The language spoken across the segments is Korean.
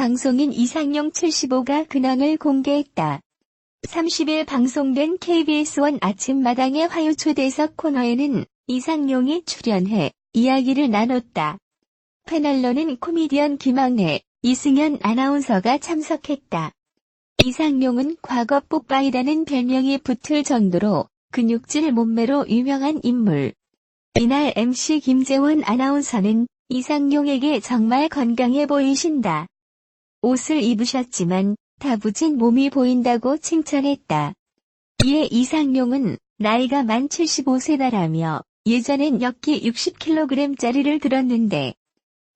방송인 이상용 75가 근황을 공개했다. 30일 방송된 KBS1 아침마당의 화요 초대석 코너에는 이상용이 출연해 이야기를 나눴다. 패널로는 코미디언 김학래, 이승현 아나운서가 참석했다. 이상용은 과거 뽀빠이라는 별명이 붙을 정도로 근육질 몸매로 유명한 인물. 이날 MC 김재원 아나운서는 이상용에게 정말 건강해 보이신다. 옷을 입으셨지만 다부진 몸이 보인다고 칭찬했다. 이에 이상용은 나이가 만 75세다라며 예전엔 엽기 60kg짜리를 들었는데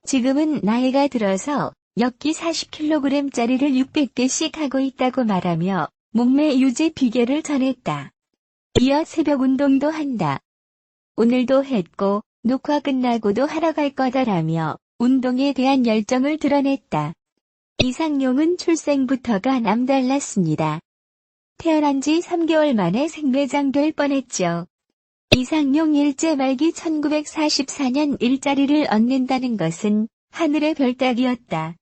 지금은 나이가 들어서 엽기 40kg짜리를 600개씩 하고 있다고 말하며 몸매 유지 비결을 전했다. 이어 새벽 운동도 한다. 오늘도 했고 녹화 끝나고도 하러 갈 거다라며 운동에 대한 열정을 드러냈다. 이상용은 출생부터가 남달랐습니다. 태어난 지 3개월 만에 생매장 될 뻔했죠. 이상용 일제 말기 1944년 일자리를 얻는다는 것은 하늘의 별따기였다.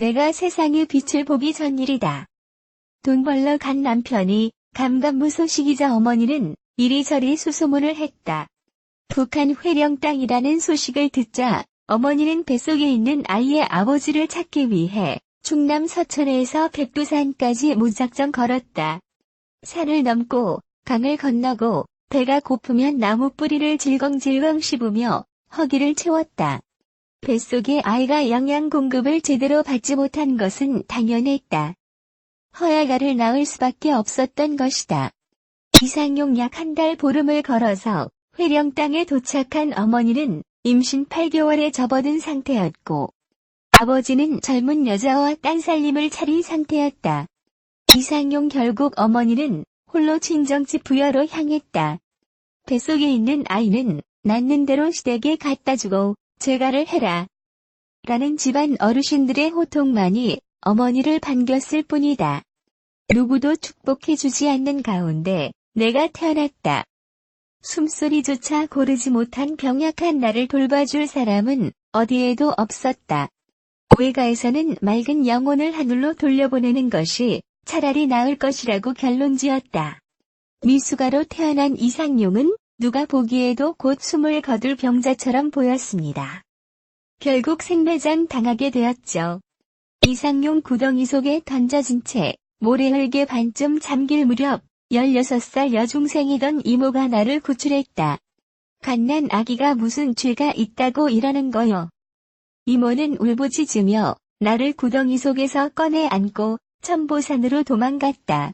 내가 세상의 빛을 보기 전 일이다. 돈 벌러 간 남편이 감감무 소식이자 어머니는 이리저리 수소문을 했다. 북한 회령 땅이라는 소식을 듣자 어머니는 뱃속에 있는 아이의 아버지를 찾기 위해 충남 서천에서 백두산까지 무작정 걸었다. 산을 넘고 강을 건너고 배가 고프면 나무 뿌리를 질겅질겅 씹으며 허기를 채웠다. 뱃속에 아이가 영양 공급을 제대로 받지 못한 것은 당연했다. 허야가를 낳을 수밖에 없었던 것이다. 이상용 약 한 달 보름을 걸어서 회령 땅에 도착한 어머니는 임신 8개월에 접어든 상태였고 아버지는 젊은 여자와 딴살림을 차린 상태였다. 이상용 결국 어머니는 홀로 친정집 부여로 향했다. 뱃속에 있는 아이는 낳는 대로 시댁에 갖다 주고 제가를 해라. 라는 집안 어르신들의 호통만이 어머니를 반겼을 뿐이다. 누구도 축복해주지 않는 가운데 내가 태어났다. 숨소리조차 고르지 못한 병약한 나를 돌봐줄 사람은 어디에도 없었다. 외가에서는 맑은 영혼을 하늘로 돌려보내는 것이 차라리 나을 것이라고 결론지었다. 미숙아로 태어난 이상용은 누가 보기에도 곧 숨을 거둘 병자처럼 보였습니다. 결국 생매장 당하게 되었죠. 이상용 구덩이 속에 던져진 채 모래흙에 반쯤 잠길 무렵 16살 여중생이던 이모가 나를 구출했다. 갓난 아기가 무슨 죄가 있다고 이러는 거요. 이모는 울부짖으며 나를 구덩이 속에서 꺼내 안고 천보산으로 도망갔다.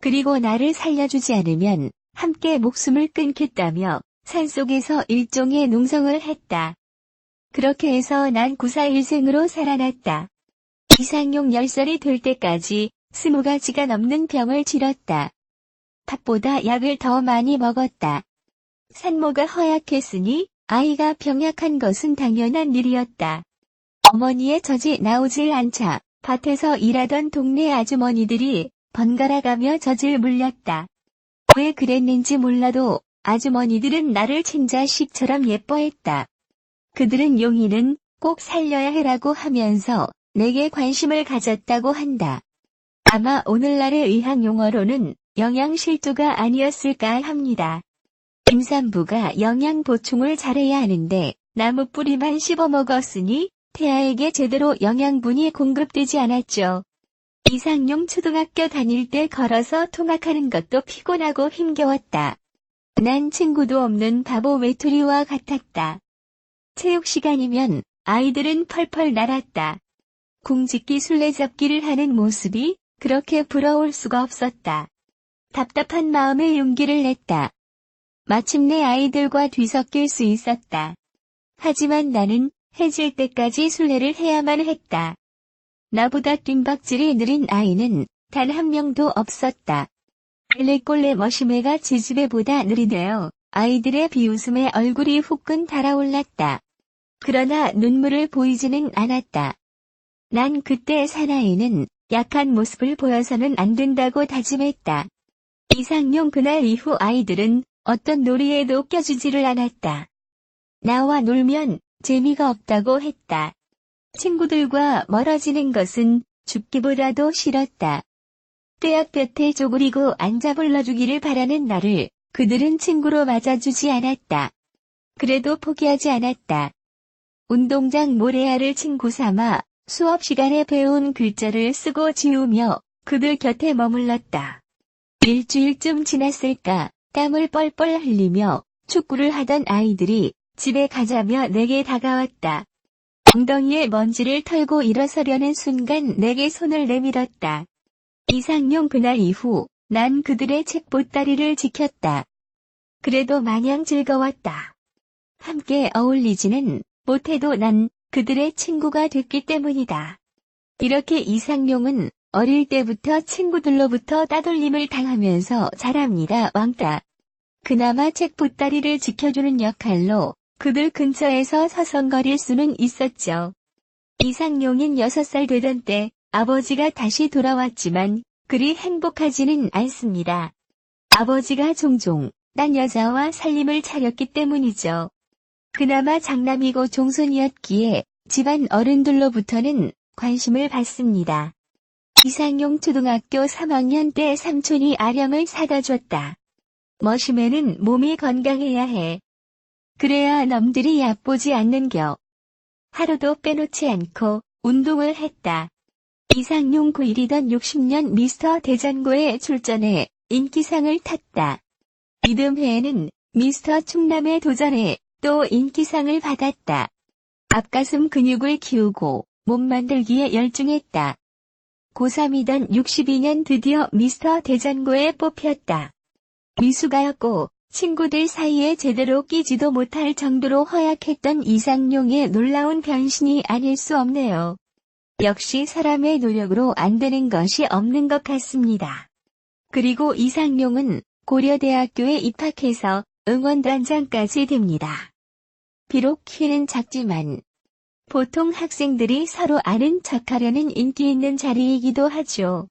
그리고 나를 살려주지 않으면 함께 목숨을 끊겠다며 산속에서 일종의 농성을 했다. 그렇게 해서 난 구사일생으로 살아났다. 이상용 열살이 될 때까지 스무 가지가 넘는 병을 치렀다. 밥보다 약을 더 많이 먹었다. 산모가 허약했으니 아이가 병약한 것은 당연한 일이었다. 어머니의 젖이 나오질 않자 밭에서 일하던 동네 아주머니들이 번갈아 가며 젖을 물렸다. 왜 그랬는지 몰라도 아주머니들은 나를 친자식처럼 예뻐했다. 그들은 용이는 꼭 살려야 해라고 하면서 내게 관심을 가졌다고 한다. 아마 오늘날의 의학 용어로는 영양실조가 아니었을까 합니다. 임산부가 영양 보충을 잘해야 하는데 나무 뿌리만 씹어 먹었으니 태아에게 제대로 영양분이 공급되지 않았죠. 이상용 초등학교 다닐 때 걸어서 통학하는 것도 피곤하고 힘겨웠다. 난 친구도 없는 바보 외톨이와 같았다. 체육 시간이면 아이들은 펄펄 날았다. 궁짓기 술래잡기를 하는 모습이 그렇게 부러울 수가 없었다. 답답한 마음에 용기를 냈다. 마침내 아이들과 뒤섞일 수 있었다. 하지만 나는 해질 때까지 순례를 해야만 했다. 나보다 뜀박질이 느린 아이는 단 한 명도 없었다. 일레꼴레 머시매가 지지배보다 느리되어 아이들의 비웃음에 얼굴이 후끈 달아올랐다. 그러나 눈물을 보이지는 않았다. 난 그때 사나이는 약한 모습을 보여서는 안 된다고 다짐했다. 이상용 그날 이후 아이들은 어떤 놀이에도 껴주지를 않았다. 나와 놀면 재미가 없다고 했다. 친구들과 멀어지는 것은 죽기보다도 싫었다. 떼약 볕에 쪼그리고 앉아 불러주기를 바라는 나를 그들은 친구로 맞아주지 않았다. 그래도 포기하지 않았다. 운동장 모래알을 친구 삼아 수업 시간에 배운 글자를 쓰고 지우며 그들 곁에 머물렀다. 일주일쯤 지났을까 땀을 뻘뻘 흘리며 축구를 하던 아이들이 집에 가자며 내게 다가왔다. 엉덩이에 먼지를 털고 일어서려는 순간 내게 손을 내밀었다. 이상용 그날 이후 난 그들의 책 보따리를 지켰다. 그래도 마냥 즐거웠다. 함께 어울리지는 못해도 난 그들의 친구가 됐기 때문이다. 이렇게 이상용은 어릴 때부터 친구들로부터 따돌림을 당하면서 자랍니다 왕따. 그나마 책 보따리를 지켜주는 역할로 그들 근처에서 서성거릴 수는 있었죠. 이상용인 6살 되던 때 아버지가 다시 돌아왔지만 그리 행복하지는 않습니다. 아버지가 종종 딴 여자와 살림을 차렸기 때문이죠. 그나마 장남이고 종손이었기에 집안 어른들로부터는 관심을 받습니다. 이상용 초등학교 3학년 때 삼촌이 아령을 사다 줬다. 머시매는 몸이 건강해야 해. 그래야 넘들이 얕보지 않는겨. 하루도 빼놓지 않고 운동을 했다. 이상용 고1이던 60년 미스터 대전고에 출전해 인기상을 탔다. 이듬 해에는 미스터 충남에 도전해 또 인기상을 받았다. 앞가슴 근육을 키우고 몸 만들기에 열중했다. 고3이던 62년 드디어 미스터 대전고에 뽑혔다. 미수가였고 친구들 사이에 제대로 끼지도 못할 정도로 허약했던 이상용의 놀라운 변신이 아닐 수 없네요. 역시 사람의 노력으로 안 되는 것이 없는 것 같습니다. 그리고 이상용은 고려대학교에 입학해서 응원단장까지 됩니다. 비록 키는 작지만 보통 학생들이 서로 아는 척하려는 인기 있는 자리이기도 하죠.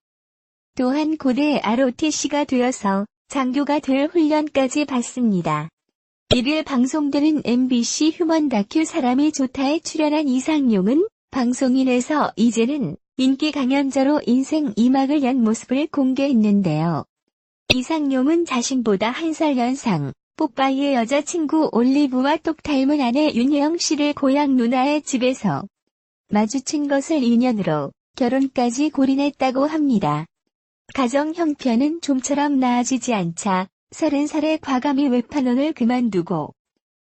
또한 고대 ROTC가 되어서 장교가 될 훈련까지 받습니다. 1일 방송되는 MBC 휴먼 다큐 사람이 좋다에 출연한 이상용은 방송인에서 이제는 인기 강연자로 인생 2막을 연 모습을 공개했는데요. 이상용은 자신보다 한 살 연상, 뽀빠이의 여자친구 올리브와 똑 닮은 아내 윤혜영 씨를 고향 누나의 집에서 마주친 것을 인연으로 결혼까지 골인했다고 합니다. 가정 형편은 좀처럼 나아지지 않자 30살에 과감히 외판원을 그만두고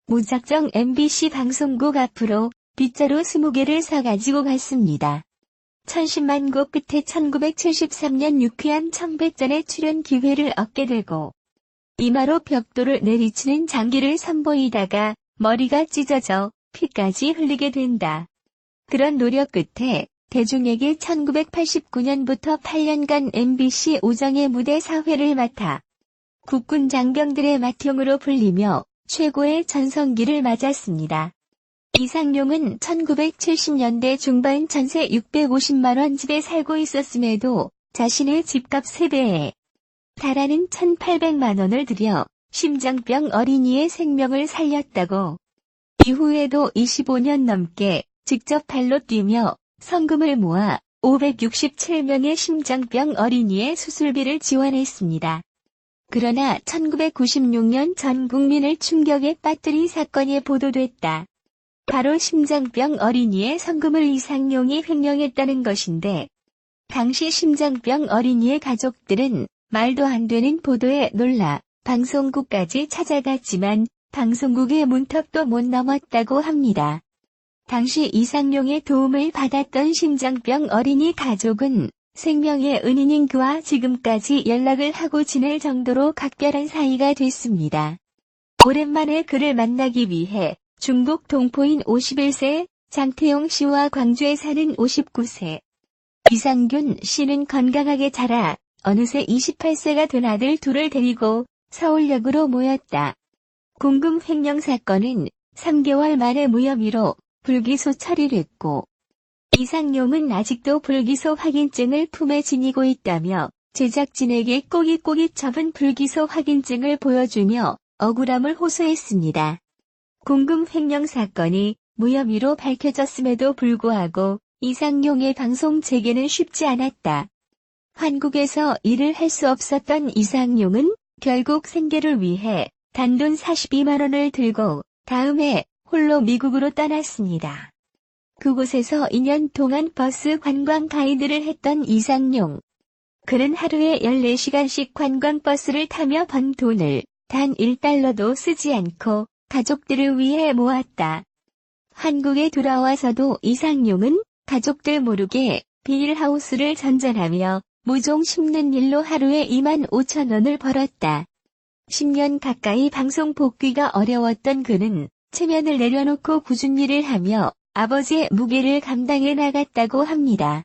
무작정 MBC 방송국 앞으로 빗자루 20개를 사가지고 갔습니다. 천신만고 끝에 1973년 유쾌한 청백전에 출연 기회를 얻게 되고 이마로 벽돌을 내리치는 장기를 선보이다가 머리가 찢어져 피까지 흘리게 된다. 그런 노력 끝에 대중에게 1989년부터 8년간 MBC 오정의 무대 사회를 맡아 국군 장병들의 맏형으로 불리며 최고의 전성기를 맞았습니다. 이상용은 1970년대 중반 전세 650만원 집에 살고 있었음에도 자신의 집값 3배에 달하는 1,800만 원을 들여 심장병 어린이의 생명을 살렸다고. 이후에도 25년 넘게 직접 발로 뛰며 성금을 모아 567명의 심장병 어린이의 수술비를 지원했습니다. 그러나 1996년 전 국민을 충격에 빠뜨린 사건이 보도됐다. 바로 심장병 어린이의 성금을 이상용이 횡령했다는 것인데, 당시 심장병 어린이의 가족들은 말도 안 되는 보도에 놀라 방송국까지 찾아갔지만 방송국의 문턱도 못 넘었다고 합니다. 당시 이상용의 도움을 받았던 심장병 어린이 가족은 생명의 은인인 그와 지금까지 연락을 하고 지낼 정도로 각별한 사이가 됐습니다. 오랜만에 그를 만나기 위해 중국 동포인 51세 장태용 씨와 광주에 사는 59세 이상균 씨는 건강하게 자라 어느새 28세가 된 아들 둘을 데리고 서울역으로 모였다. 공금 횡령 사건은 3개월 만에 무혐의로 불기소 처리됐고 이상용은 아직도 불기소 확인증을 품에 지니고 있다며 제작진에게 꼬깃꼬깃 접은 불기소 확인증을 보여주며 억울함을 호소했습니다. 공금 횡령 사건이 무혐의로 밝혀졌음에도 불구하고 이상용의 방송 재개는 쉽지 않았다. 한국에서 일을 할 수 없었던 이상용은 결국 생계를 위해 단돈 42만원을 들고 다음해 홀로 미국으로 떠났습니다. 그곳에서 2년 동안 버스 관광 가이드를 했던 이상용. 그는 하루에 14시간씩 관광버스를 타며 번 돈을 단 1달러도 쓰지 않고 가족들을 위해 모았다. 한국에 돌아와서도 이상용은 가족들 모르게 비닐하우스를 전전하며 모종 심는 일로 하루에 2만 5천 원을 벌었다. 10년 가까이 방송 복귀가 어려웠던 그는 체면을 내려놓고 꾸준 일을 하며 아버지의 무게를 감당해 나갔다고 합니다.